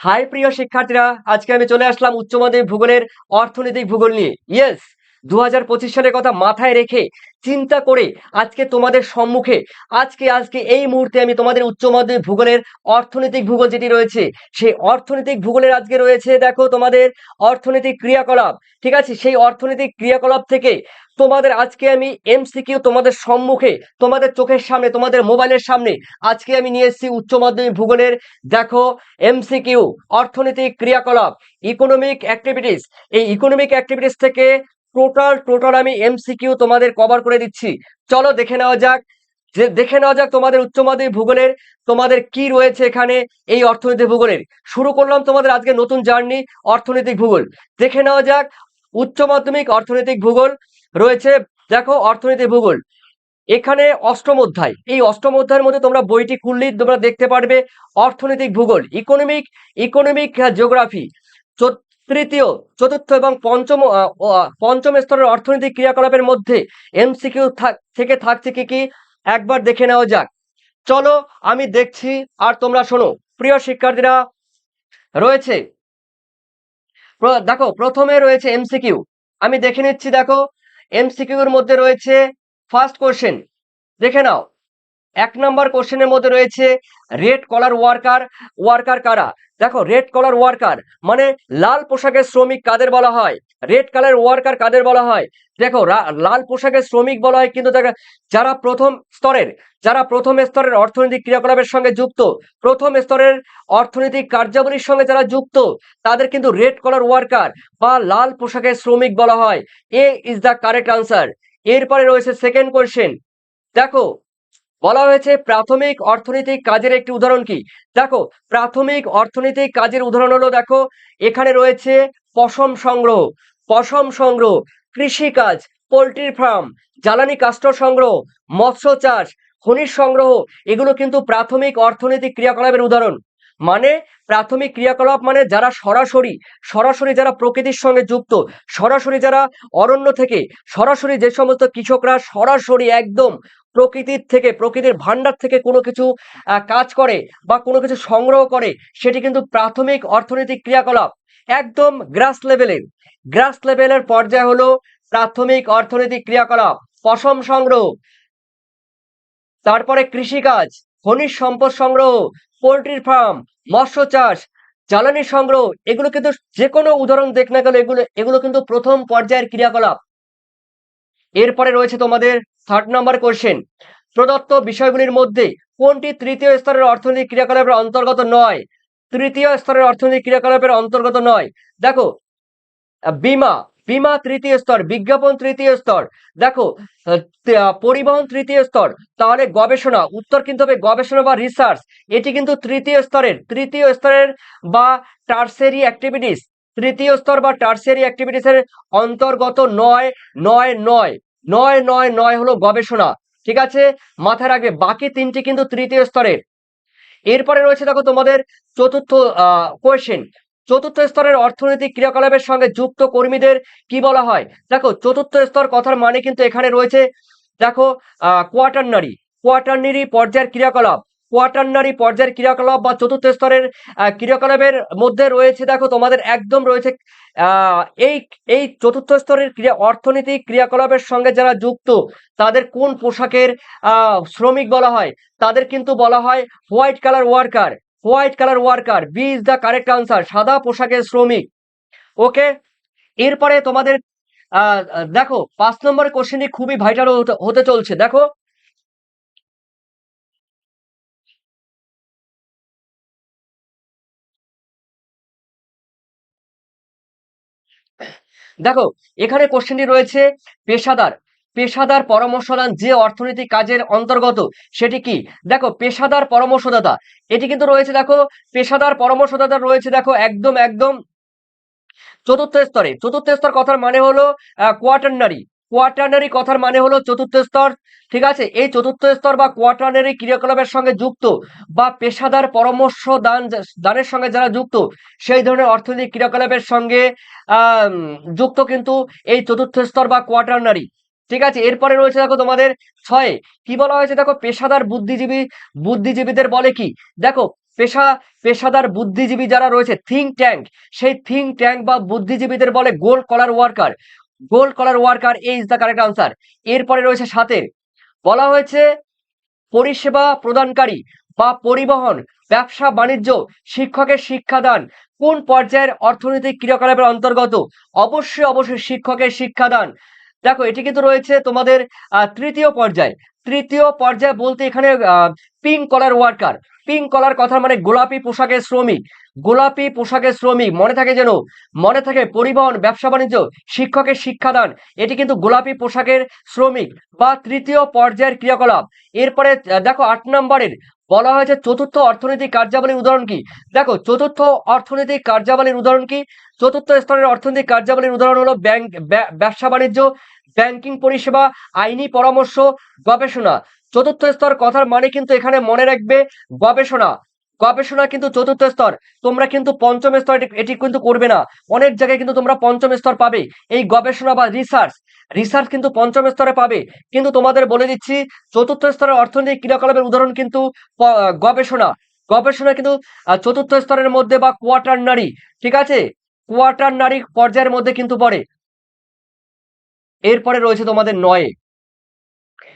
High প্রিয় শিক্ষার্থীরা আজকে আমি চলে আসলাম উচ্চ মাধ্যমিক ভূগোলের অর্থনৈতিক ভূগোল নিয়ে। ইয়েস দু হাজার পঁচিশ সালের কথা মাথায় রেখে চিন্তা করে আজকে তোমাদের সম্মুখে, আজকে আজকে এই মুহূর্তে আমি তোমাদের উচ্চ মাধ্যমিক ভূগোলের অর্থনৈতিক ভূগোল যেটি রয়েছে, সেই অর্থনৈতিক ভূগোলের আজকে রয়েছে দেখো তোমাদের অর্থনৈতিক ক্রিয়াকলাপ, ঠিক আছে? সেই অর্থনৈতিক ক্রিয়াকলাপ থেকে তোমাদের আজকে আমি এমসিকিউ তোমাদের সম্মুখে, তোমাদের চোখের সামনে, তোমাদের মোবাইলের সামনে আজকে আমি নিয়ে এসেছি উচ্চ মাধ্যমিক ভূগোলের দেখো এমসিকিউ, অর্থনৈতিক ক্রিয়াকলাপ ইকোনমিক অ্যাক্টিভিটিস এই ইকোনমিক অ্যাক্টিভিটিস থেকে টোটাল টোটাল আমি এমসিকিউ তোমাদের কভার করে দিচ্ছি। চলো দেখে নেওয়া যাক। যে, দেখে নেওয়া যাক তোমাদের উচ্চ মাধ্যমিক ভূগোলের, তোমাদের কি রয়েছে এখানে এই অর্থনৈতিক ভূগোলের। শুরু করলাম তোমাদের আজকে নতুন জার্নি, অর্থনৈতিক ভূগোল। দেখে নেওয়া যাক, উচ্চ মাধ্যমিক অর্থনৈতিক ভূগোল রয়েছে। দেখো অর্থনৈতিক ভূগোল। এখানে অষ্টম অধ্যায়। এই অষ্টম অধ্যায়ের মধ্যে তোমরা বইটি খুললেই তোমরা দেখতে পারবে অর্থনৈতিক ভূগোল ইকোনমিক ইকোনমিক জিওগ্রাফি তৃতীয়, চতুর্থ এবং পঞ্চম পঞ্চম স্তরের অর্থনৈতিক ক্রিয়াকলাপের মধ্যে এমসিকিউ থেকে থাকছে কি কি? একবার দেখে নেওয়া যাক। চলো আমি দেখছি আর তোমরা শোনো। প্রিয় শিক্ষার্থীরা, রয়েছে। দেখো, প্রথমে রয়েছে এমসিকিউ। আমি দেখে নিচ্ছি, দেখো। এমসিকিউ এর মধ্যে রয়েছে ফার্স্ট কোশ্চেন। দেখে নাও। এক নম্বর কোশ্চেনের মধ্যে রয়েছে রেড কলার ওয়ার্কার ওয়ার্কার কারা? দেখো রেড কলার ওয়ার্কার মানে লাল পোশাকের শ্রমিক কাদের বলা হয়? রেড কালার ওয়ার্কার কাদের বলা হয়? দেখো লাল পোশাকের শ্রমিক বলা হয় কিন্তু দেখো, যারা প্রথম স্তরের, যারা প্রথম স্তরের অর্থনৈতিক ক্রিয়াকলাপের সঙ্গে যুক্ত, প্রথম স্তরের অর্থনৈতিক কার্যাবলীর সঙ্গে যারা যুক্ত, তাদের কিন্তু রেড কলার ওয়ার্কার বা লাল পোশাকের শ্রমিক বলা হয়। A is the correct answer এরপরে রয়েছে সেকেন্ড কোয়েশ্চেন দেখো বলা হয়েছে প্রাথমিক অর্থনৈতিক কাজের একটি উদাহরণ কি? দেখো, প্রাথমিক অর্থনৈতিক কাজের উদাহরণ হলো, দেখো, এখানে রয়েছে পশম সংগ্রহ। পশম সংগ্রহ, কৃষিকাজ পোল্ট্রি ফার্ম, জ্বালানি কাস্ট সংগ্রহ, মৎস্য চাষ, খনিজ সংগ্রহ, এগুলো কিন্তু প্রাথমিক অর্থনৈতিক ক্রিয়াকলাপের উদাহরণ। মানে প্রাথমিক ক্রিয়াকলাপ মানে যারা সরাসরি সরাসরি যারা প্রকৃতির সঙ্গে যুক্ত, সরাসরি যারা অরণ্য থেকে, সরাসরি যে সমস্ত কৃষকরা সরাসরি একদম প্রকৃতির থেকে, প্রকৃতির ভান্ডার থেকে কোনো কিছু কাজ করে বা কোনো কিছু সংগ্রহ করে, সেটি কিন্তু প্রাথমিক অর্থনৈতিক ক্রিয়াকলাপ। একদম গ্রাস লেভেলের। গ্রাস লেভেলের পর্যায়ে হলো প্রাথমিক অর্থনৈতিক ক্রিয়াকলাপ, পশম সংগ্রহ, তারপরে কৃষিকাজ, খনিজ সম্পদ সংগ্রহ, পোলট্রির ফার্ম, মৎস্য চাষ, জ্বালানি সংগ্রহ, এগুলো কিন্তু যে কোনো উদাহরণ দেখ না গেল এগুলো এগুলো কিন্তু প্রথম পর্যায়ের ক্রিয়াকলাপ। এরপরে রয়েছে তোমাদের থার্ড নাম্বার কোশ্চেন প্রদত্ত বিষয়গুলির মধ্যে কোনটি তৃতীয় স্তরের অর্থনৈতিক ক্রিয়াকলাপের অন্তর্গত নয়? তৃতীয় স্তরের অর্থনৈতিক ক্রিয়াকলাপের অন্তর্গত নয়। দেখো, বিমা, বীমা তৃতীয় স্তর, বিজ্ঞাপন তৃতীয় স্তর। দেখো পরিবহন তৃতীয় স্তর, তাহলে গবেষণা, উত্তর কিন্তু হবে গবেষণা বা রিসার্চ এটি কিন্তু তৃতীয় স্তরের তৃতীয় স্তরের বা টার্সেরি অ্যাক্টিভিটিস তৃতীয় স্তর বা টার্সেরি অ্যাক্টিভিটিসের অন্তর্গত নয় নয় নয়। নয় নয় নয় হলো গবেষণা, ঠিক আছে? মাথায় রাখবে, বাকি তিনটি কিন্তু তৃতীয় স্তরের। এরপরে রয়েছে দেখো তোমাদের চতুর্থ কোয়েশ্চেন চতুর্থ স্তরের অর্থনৈতিক ক্রিয়াকলাপের সঙ্গে যুক্ত কর্মীদের কি বলা হয়? দেখো, চতুর্থ স্তর কথার মানে কিন্তু এখানে রয়েছে, দেখো কোয়াটার্নারি কোয়াটার্নারি পর্যায়ের ক্রিয়াকলাপ। কোয়াটারনারি পর্যায়ের ক্রিয়াকলাপ বা চতুর্থ স্তরের ক্রিয়াকলাপের মধ্যে রয়েছে, দেখো তোমাদের একদম রয়েছে এই এই চতুর্থ স্তরের ক্রিয়া অর্থনৈতিক ক্রিয়াকলাপের সঙ্গে যারা যুক্ত, তাদের কোন পোশাকের শ্রমিক বলা হয়? তাদের কিন্তু বলা হয় white collar worker. White collar worker, B is the correct answer, সাদা পোশাকের শ্রমিক। ওকে? এরপরে তোমাদের দেখো, পাঁচ নম্বর কোশ্চেনটি খুবই ভাইটাল হতে চলছে। দেখো দেখো, এখানে কোশ্চেনটি রয়েছে পেশাদার। পেশাদার পরামর্শদান যে অর্থনৈতিক কাজের অন্তর্গত, সেটি কি? দেখো, পেশাদার পরামর্শদাতা। এটি কিন্তু রয়েছে, দেখো, পেশাদার পরামর্শদাতা রয়েছে, দেখো, একদম একদম চতুর্থ স্তরে। চতুর্থ স্তর কথার মানে হলো কোয়াটারনারি কোয়াটারনারি কথার মানে হলো চতুর্থ স্তর, ঠিক আছে? এই চতুর্থ স্তর বা কোয়াটারনারি ক্রিয়াকলাপের সঙ্গে যুক্ত বা পেশাদার পরামর্শ দান, দানের সঙ্গে যারা যুক্ত, সেই ধরনের অর্থনৈতিক ক্রিয়াকলাপের সঙ্গে যুক্ত কিন্তু এই চতুর্থ স্তর বা কোয়াটারনারি ঠিক আছে? এরপরে রয়েছে দেখো তোমাদের ছয়ে, কি বলা হয়েছে? দেখো, পেশাদার বুদ্ধিজীবী, বুদ্ধিজীবীদের বলে কি? দেখো, পেশা, পেশাদার বুদ্ধিজীবী যারা রয়েছে থিঙ্ক ট্যাঙ্ক সেই থিঙ্ক ট্যাঙ্ক বা বুদ্ধিজীবীদের বলে gold collar worker gold collar worker এই ইজ দ্য কারেক্ট আনসার। এরপরে রয়েছে সাতের। বলা হয়েছে পরিষেবা প্রদানকারী বা পরিবহন, ব্যবসা, বাণিজ্য, শিক্ষকের শিক্ষাদান কোন পর্যায়ের অর্থনৈতিক ক্রিয়াকলাপের অন্তর্গত? অবশ্যই অবশ্যই শিক্ষকের শিক্ষাদান। দেখো, এটি কিন্তু রয়েছে তোমাদের তৃতীয় পর্যায়। তৃতীয় পর্যায় বলতে এখানে pink collar worker pink collar কথা মানে গোলাপি পোশাকের শ্রমিক। গোলাপি পোশাকের শ্রমিক, মনে থাকে যেন, মনে থাকে পরিবহন, ব্যবসা বাণিজ্য, শিক্ষকের শিক্ষাদান। এটি কিন্তু গোলাপি পোশাকের শ্রমিক বা তৃতীয় পর্যায়ের ক্রিয়াকলাপ। এরপরে দেখো আট নম্বরের, বলা হয়েছে চতুর্থ অর্থনৈতিক কার্যাবলীর উদাহরণ কি? দেখো, চতুর্থ অর্থনৈতিক কার্যাবলীর উদাহরণ কি? চতুর্থ স্তরের অর্থনৈতিক কার্যাবলীর উদাহরণ হলো ব্যাংক, ব্যা- ব্যবসা বাণিজ্য, ব্যাংকিং পরিষেবা, আইনি পরামর্শ, গবেষণা। চতুর্থ স্তর কথার মানে কিন্তু এখানে মনে রাখবে গবেষণা। গবেষণা কিন্তু চতুর্থ স্তর। তোমরা কিন্তু পঞ্চম স্তর এটি- কিন্তু করবে না। অনেক জায়গায় কিন্তু তোমরা পঞ্চম স্তর পাবে। এই গবেষণা বা রিসার্চ রিসার্চ কিন্তু পঞ্চম স্তরে পাবে। কিন্তু তোমাদের বলে দিচ্ছি, চতুর্থ স্তরের অর্থনৈতিক ক্রিয়াকলাপের উদাহরণ কিন্তু গবেষণা। গবেষণা কিন্তু চতুর্থ স্তরের মধ্যে বা কোয়ার্টার নারী, ঠিক আছে? কোয়ার্টার নারী পর্যায়ের মধ্যে কিন্তু পড়ে। এরপরে রয়েছে তোমাদের নয়ে।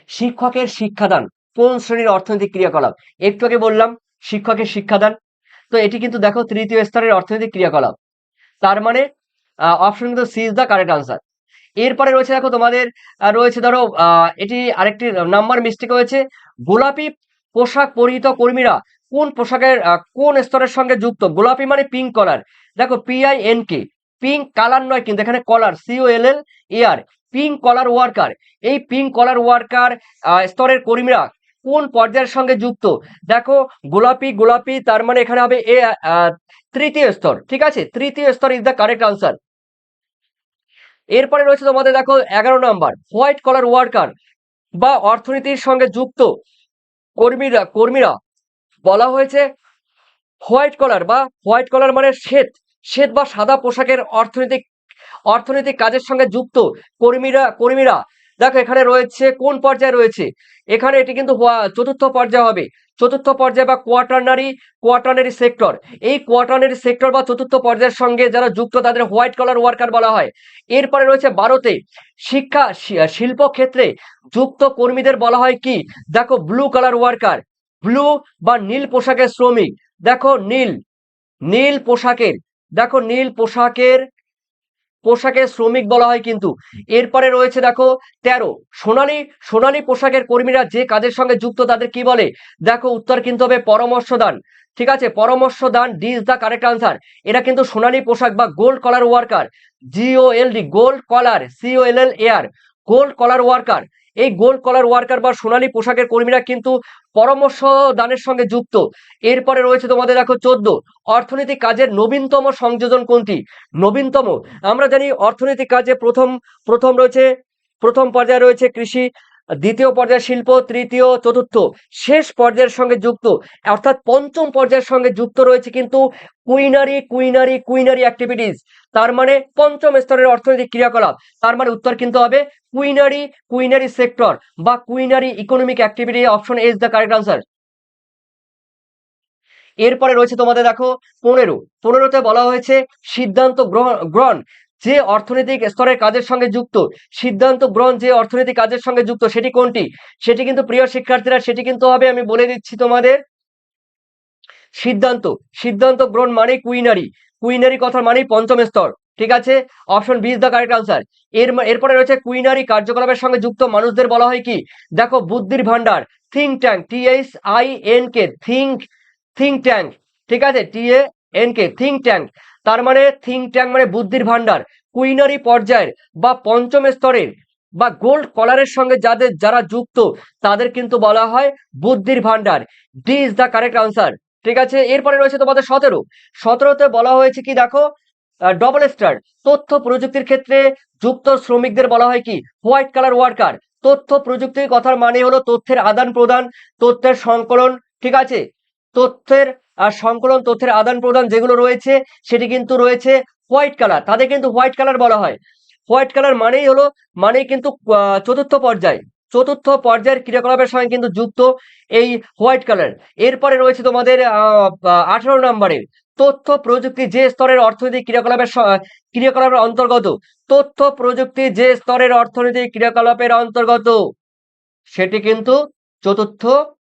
শিক্ষকের শিক্ষাদান, কোন শ্রেণির অর্থনৈতিক ক্রিয়াকলাপ? একটু আগে বললাম শিক্ষকের শিক্ষাদান। তো এটি কিন্তু দেখো তৃতীয় স্তরের অর্থনৈতিক ক্রিয়াকলাপ। তার মানে অপশন কিন্তু C is the correct answer এরপরে রয়েছে দেখো তোমাদের রয়েছে ধরো এটি আরেকটি নাম্বার মিস্টেক হয়েছে। গোলাপি পোশাক পরিহিত কর্মীরা কোন পোশাকের কোন স্তরের সঙ্গে যুক্ত? গোলাপি মানে পিঙ্ক কলার দেখো PI N K pink colour নয় কিন্তু এখানে collar CO L L AR pink collar worker এই পিঙ্ক কলার ওয়ার্কার স্তরের কর্মীরা কোন পর্যায়ের সঙ্গে যুক্ত? দেখো, গোলাপি গোলাপি, তার মানে এখানে হবে এ তৃতীয় স্তর, ঠিক আছে? তৃতীয় স্তর ইজ দ্য কারেক্ট আনসার এরপরে রয়েছে তোমাদের, দেখো, এগারো নম্বর, হোয়াইট কলার ওয়ার্কার বা অর্থনীতির সঙ্গে যুক্ত কর্মীরা কর্মীরা, বলা হয়েছে হোয়াইট কলার বা হোয়াইট কলার মানে শ্বেত শ্বেত বা সাদা পোশাকের অর্থনৈতিক অর্থনৈতিক কাজের সঙ্গে যুক্ত কর্মীরা কর্মীরা। দেখো, এখানে রয়েছে, কোন পর্যায়ে রয়েছে? এখানে এটি কিন্তু চতুর্থ পর্যায়ে হবে। চতুর্থ পর্যায়ে বা কোয়াটারনারি কোয়াটারনারি সেক্টর এই কোয়াটারনারি সেক্টর বা চতুর্থ পর্যায়ের সঙ্গে যারা যুক্ত, তাদের হোয়াইট কলার ওয়ার্কার বলা হয়। এরপরে রয়েছে ভারতে শিক্ষা শিল্প ক্ষেত্রে যুক্ত কর্মীদের বলা হয় কি? দেখো ব্লু কালার ওয়ার্কার ব্লু বা নীল পোশাকের শ্রমিক। দেখো, নীল নীল পোশাকের, দেখো, নীল পোশাকের পোশাকের শ্রমিক বলা হয় কিন্তু। এরপরে রয়েছে দেখো, তেরো, সোনালি সোনালি পোশাকের কর্মীরা যে কাজের সঙ্গে যুক্ত তাদের কি বলে? দেখো উত্তর কিন্তু হবে পরামর্শ দান ঠিক আছে পরামর্শ দান D is the correct answer এরা কিন্তু সোনালি পোশাক বা gold collar worker GO L D gold collar CO L AR gold collar worker এই গোল্ড কলার ওয়ার্কার বা সোনালী পোশাকের কর্মীরা কিন্তু পরামর্শ দানের সঙ্গে যুক্ত। এরপরে রয়েছে তোমাদের দেখো চোদ্দ। অর্থনৈতিক কাজের নবীনতম সংযোজন কোনটি? নবীনতম। আমরা জানি অর্থনৈতিক কাজে প্রথম প্রথম রয়েছে, প্রথম পর্যায়ে রয়েছে কৃষি দ্বিতীয় পর্যায়ের শিল্প, তৃতীয়, চতুর্থ, শেষ পর্যায়ের সঙ্গে যুক্ত, অর্থাৎ পঞ্চম পর্যায়ের সঙ্গে যুক্ত রয়েছে কিন্তু কুইনারি কুইনারি কুইনারি অ্যাক্টিভিটিস তার মানে পঞ্চম স্তরের অর্থনৈতিক ক্রিয়াকলাপ। তার মানে উত্তর কিন্তু হবে কুইনারি কুইনারি সেক্টর বা quinary economic activity option is the correct answer এরপরে রয়েছে তোমাদের দেখো পনেরো। পনেরোতে বলা হয়েছে সিদ্ধান্ত গ্রহণ গ্রহণ। যে অর্থনৈতিক স্তরের কাজের সঙ্গে যুক্ত, সিদ্ধান্ত গ্রহণ যে অর্থনৈতিক কাজের সঙ্গে যুক্ত, সেটি কোনটি? সেটি কিন্তু প্রিয় শিক্ষার্থীরা, সেটি কিন্তু হবে আমি বলে দিচ্ছি তোমাদের। সিদ্ধান্ত সিদ্ধান্ত গ্রহণ মানে কুইনারি। কুইনারি কথার মানেই পঞ্চম স্তর, ঠিক আছে? Option B is the correct answer. এর এরপরে রয়েছে কুইনারি কার্যকলাপের সঙ্গে যুক্ত মানুষদের বলা হয় কি? দেখো, বুদ্ধির ভান্ডার think tank T I N K think think tank ঠিক আছে? T A N K think tank তার মানে থিঙ্ক ট্যাঙ্ক মানে বুদ্ধির ভান্ডার কুইনারি পর্যায়ের বা পঞ্চম স্তরের বা গোল্ড কলারের সঙ্গে যাদের, যারা যুক্ত, তাদের কিন্তু বলা হয় বুদ্ধির ভান্ডার D is the correct answer ঠিক আছে? এরপরে রয়েছে তোমাদের সতেরো। সতেরোতে বলা হয়েছে কি দেখো? ডবল স্টার তথ্য প্রযুক্তির ক্ষেত্রে যুক্ত শ্রমিকদের বলা হয় কি? White collar worker. তথ্য প্রযুক্তির কথার মানে হলো তথ্যের আদান প্রদান তথ্যের সংকলন, ঠিক আছে? তথ্যের আর সংকলন তথ্যের আদান প্রদান যেগুলো রয়েছে, সেটি কিন্তু রয়েছে হোয়াইট কালার। তাদের কিন্তু হোয়াইট কালার বলা হয়। হোয়াইট কালার মানেই হলো, মানেই কিন্তু চতুর্থ পর্যায়। চতুর্থ পর্যায়ের ক্রিয়াকলাপের সঙ্গে কিন্তু যুক্ত এই হোয়াইট কালার। এরপরে রয়েছে তোমাদের আঠারো নম্বরে। তথ্য প্রযুক্তি যে স্তরের অর্থনৈতিক ক্রিয়াকলাপের ক্রিয়াকলাপের অন্তর্গত। তথ্য প্রযুক্তি যে স্তরের অর্থনৈতিক ক্রিয়াকলাপের অন্তর্গত, সেটি কিন্তু চতুর্থ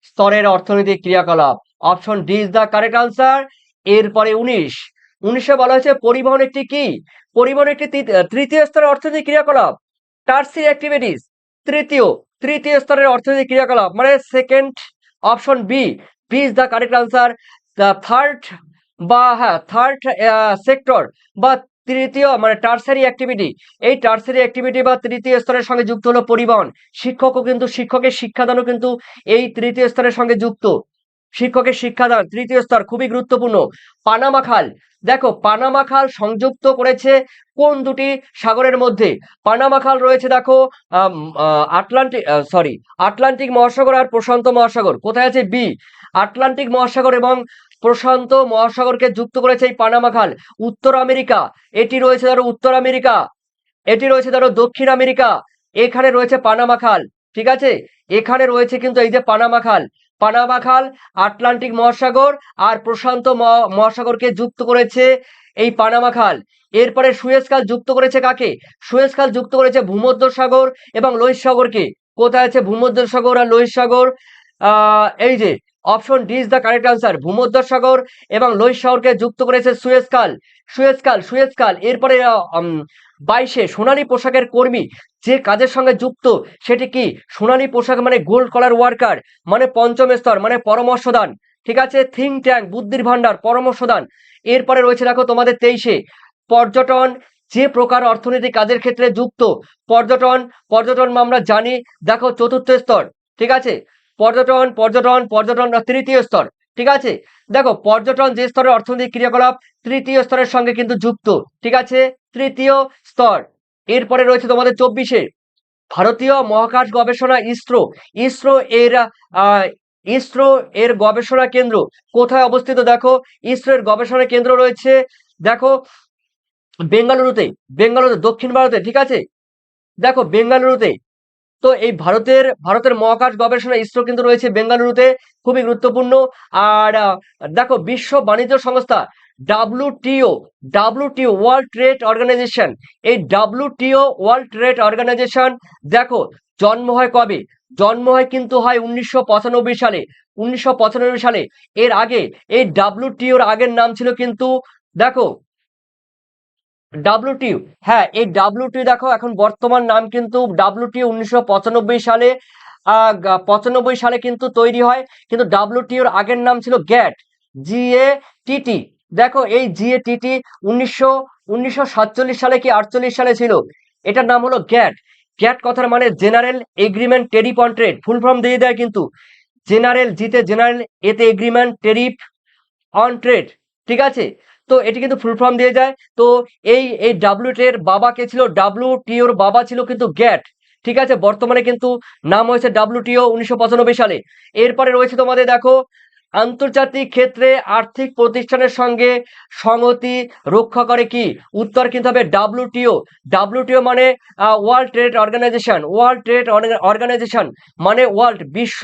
স্তরের অর্থনৈতিক ক্রিয়াকলাপ। Option D is the correct answer এরপরে উনিশ। উনিশে বলা হয়েছে পরিবহন একটি কি? পরিবহন একটি তৃতীয় স্তরের অর্থনৈতিক ক্রিয়াকলাপ। টার্সি অ্যাক্টিভিটিস তৃতীয় তৃতীয় স্তরের অর্থনৈতিক ক্রিয়াকলাপ। মানে second option B B is the correct answer third বা হ্যাঁ থার্ড সেক্টর বা তৃতীয় মানে টার্সারি অ্যাক্টিভিটি এই টার্সারি অ্যাক্টিভিটি বা তৃতীয় স্তরের সঙ্গে যুক্ত হলো পরিবহন। শিক্ষকও কিন্তু, শিক্ষকের শিক্ষাদানও কিন্তু এই তৃতীয় স্তরের সঙ্গে যুক্ত। শিক্ষকের শিক্ষাদান তৃতীয় স্তর, খুবই গুরুত্বপূর্ণ, পানামা খাল। দেখো, পানামা খাল সংযুক্ত করেছে কোন দুটি সাগরের মধ্যে? পানামা খাল রয়েছে, দেখো আটলান্টিক সরি আটলান্টিক মহাসাগর আর প্রশান্ত মহাসাগর। কোথায় আছে? বি আটলান্টিক মহাসাগর এবং প্রশান্ত মহাসাগরকে যুক্ত করেছে এই পানামা খাল। উত্তর আমেরিকা, এটি রয়েছে, ধরো, উত্তর আমেরিকা, এটি রয়েছে, ধরো, দক্ষিণ আমেরিকা, এখানে রয়েছে পানামা খাল, ঠিক আছে? এখানে রয়েছে কিন্তু এই যে পানামা খাল পানামা খাল আটলান্টিক মহাসাগর আর প্রশান্ত মহা- মহাসাগরকে যুক্ত করেছে এই পানামা খাল এরপরে সুয়েজ খাল যুক্ত করেছে কাকে? সুয়েজ খাল যুক্ত করেছে ভূমধ্য সাগর এবং লোহিত সাগরকে কোথায় আছে ভূমধ্য সাগর আর লোহিত সাগর এই যে, option D is the correct answer ভূমধ্য সাগর এবং লোহিত সাগরকে যুক্ত করেছে সুয়েজ খাল সুয়েজ খাল সুয়েজ খাল এরপরে বাইশে সোনালী পোশাকের কর্মী যে কাজের সঙ্গে যুক্ত, সেটি কি সোনালী পোশাক মানে গোল্ড কলার ওয়ার্কার মানে পঞ্চম স্তর মানে পরামর্শদান? ঠিক আছে থিঙ্ক ট্যাঙ্ক বুদ্ধির ভান্ডার পরামর্শদান। এরপরে রয়েছে দেখো তোমাদের তেইশে, পর্যটন, যে প্রকার অর্থনৈতিক কাজের ক্ষেত্রে যুক্ত, পর্যটন পর্যটন আমরা জানি, দেখো চতুর্থ স্তর, ঠিক আছে? পর্যটন পর্যটন পর্যটন তৃতীয় স্তর, ঠিক আছে? দেখো পর্যটন যে স্তরের অর্থনৈতিক ক্রিয়াকলাপ, তৃতীয় স্তরের সঙ্গে কিন্তু যুক্ত, ঠিক আছে? তৃতীয় স্তর। এরপরে রয়েছে তোমাদের চব্বিশে। ভারতীয় মহাকাশ গবেষণা ইসরো। ইসরো এর ইসরো এর গবেষণা কেন্দ্র কোথায় অবস্থিত? দেখো, ইসরো এর গবেষণা কেন্দ্র রয়েছে, দেখো, বেঙ্গালুরুতে বেঙ্গালুরু দক্ষিণ ভারতে, ঠিক আছে? দেখো, বেঙ্গালুরুতে। তো এই ভারতের ভারতের মহাকাশ গবেষণা ইসরো কিন্তু রয়েছে বেঙ্গালুরুতে, খুবই গুরুত্বপূর্ণ। আর, দেখো, বিশ্ব বাণিজ্য সংস্থা WTO WTO World Trade Organization এই ডাব্লিউটিও ওয়ার্ল্ড ট্রেড অর্গানাইজেশন দেখো, জন্ম হয় কবে? জন্ম হয় কিন্তু হয় উনিশশো পঁচানব্বই সালে। উনিশশো পঁচানব্বই সালে। এর আগে, এই ডাব্লিউটিওর আগের নাম ছিল কিন্তু, দেখো ডাব্লিউটিও হ্যাঁ এই ডাব্লিউটিও দেখো, এখন বর্তমান নাম কিন্তু ডাব্লিউটিও উনিশশো সালে পঁচানব্বই সালে কিন্তু তৈরি হয়। কিন্তু ডাব্লিউটিওর আগের নাম ছিল গ্যাট জিএ টিটি দেখো এই জিএ টিটি উনিশশো উনিশশো সালে কি আটচল্লিশ সালে ছিল? এটার নাম হলো গ্যাট গ্যাট কথার মানে General Agreement Tariff on Trade full form দিয়ে দেয় কিন্তু। জেনারেল জিতে জেনারেল এতে এগ্রিমেন্ট টেরিফ অন ট্রেড ঠিক আছে? তো এটি কিন্তু ফুল ফর্ম দিয়ে যায়। তো এই এই ডাব্লিউ এর বাবা কে ছিল? ডাব্লিউ টিওর বাবা ছিল কিন্তু গ্যাট ঠিক আছে? বর্তমানে কিন্তু নাম হয়েছে ডাব্লিউটিও উনিশশো পঁচানব্বই সালে। এরপরে রয়েছে তোমাদের দেখো আন্তর্জাতিক ক্ষেত্রে আর্থিক প্রতিষ্ঠানের সঙ্গে সংহতি রক্ষা করে কি? উত্তর কিন্তু হবে ডাব্লিউটিও ডাব্লিউটিও মানে World Trade Organization World Trade Organization মানে ওয়ার্ল্ড বিশ্ব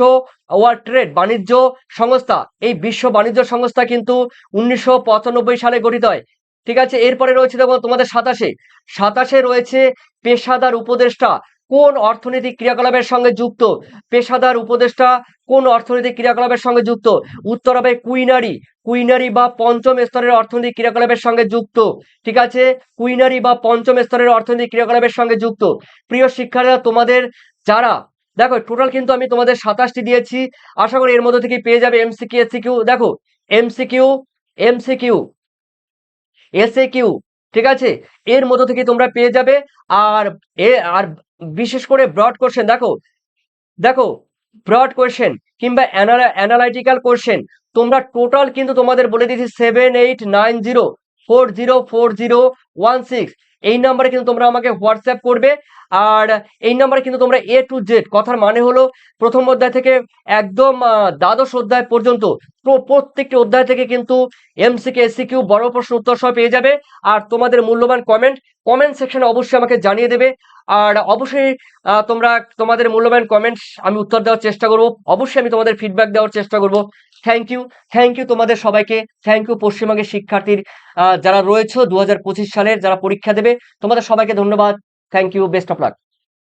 ওয়ার্ল্ড ট্রেড বাণিজ্য সংস্থা। এই বিশ্ব বাণিজ্য সংস্থা কিন্তু উনিশশো পঁচানব্বই সালে গঠিত হয়। ঠিক আছে? এরপরে রয়েছে দেখো তোমাদের সাতাশে। সাতাশে রয়েছে পেশাদার উপদেষ্টা। কোন অর্থনৈতিক ক্রিয়াকলাপের সঙ্গে যুক্ত? পেশাদার উপদেষ্টা কোন অর্থনৈতিক ক্রিয়াকলাপের সঙ্গে যুক্ত? উত্তর হবে কুইনারি। কুইনারি বা পঞ্চম স্তরের অর্থনৈতিক ক্রিয়াকলাপের সঙ্গে যুক্ত। ঠিক আছে? কুইনারি বা পঞ্চম স্তরের অর্থনৈতিক ক্রিয়াকলাপের সঙ্গে যুক্ত। প্রিয় শিক্ষার্থীরা, তোমাদের যারা, দেখো টোটাল কিন্তু আমি তোমাদের সাতাশটি দিয়েছি। আশা করি এর মধ্যে থেকে পেয়ে যাবে এমসিকিউ এসিকিউ দেখো এমসিকিউ এমসিকিউ এসএ কিউ ঠিক আছে? এর মধ্য থেকে তোমরা পেয়ে যাবে। আর এ, আর বিশেষ করে ব্রড কোশ্চেন দেখো দেখো ব্রড কোয়েশ্চেন কিংবা অ্যানালাইটিক্যাল কোশ্চেন তোমরা টোটাল কিন্তু তোমাদের বলে দিয়েছি seven eight nine zero four zero four zero one six এই নাম্বারে কিন্তু তোমরা আমাকে হোয়াটসঅ্যাপ করবে। আর এই নাম্বারে কিন্তু তোমরা এ টু জেড কথার মানে হলো প্রথম অধ্যায় থেকে একদম দ্বাদশ অধ্যায় পর্যন্ত প্র- প্রত্যেকটি অধ্যায় থেকে কিন্তু এমসিকে এসসিকিউ বড় প্রশ্ন উত্তর সহ পেয়ে যাবে। আর তোমাদের মূল্যবান কমেন্ট কমেন্ট সেকশনে অবশ্যই আমাকে জানিয়ে দেবে। আর অবশ্যই তোমরা তোমাদের মূল্যবান কমেন্টস আমি উত্তর দেওয়ার চেষ্টা করব। অবশ্যই আমি তোমাদের ফিডব্যাক দেওয়ার চেষ্টা করব। থ্যাংক ইউ থ্যাংক ইউ তোমাদের সবাইকে থ্যাংক ইউ পশ্চিমবঙ্গের শিক্ষার্থীর যারা রয়েছে দু হাজার পঁচিশ সালের, যারা পরীক্ষা দেবে, তোমাদের সবাইকে ধন্যবাদ thank you best of luck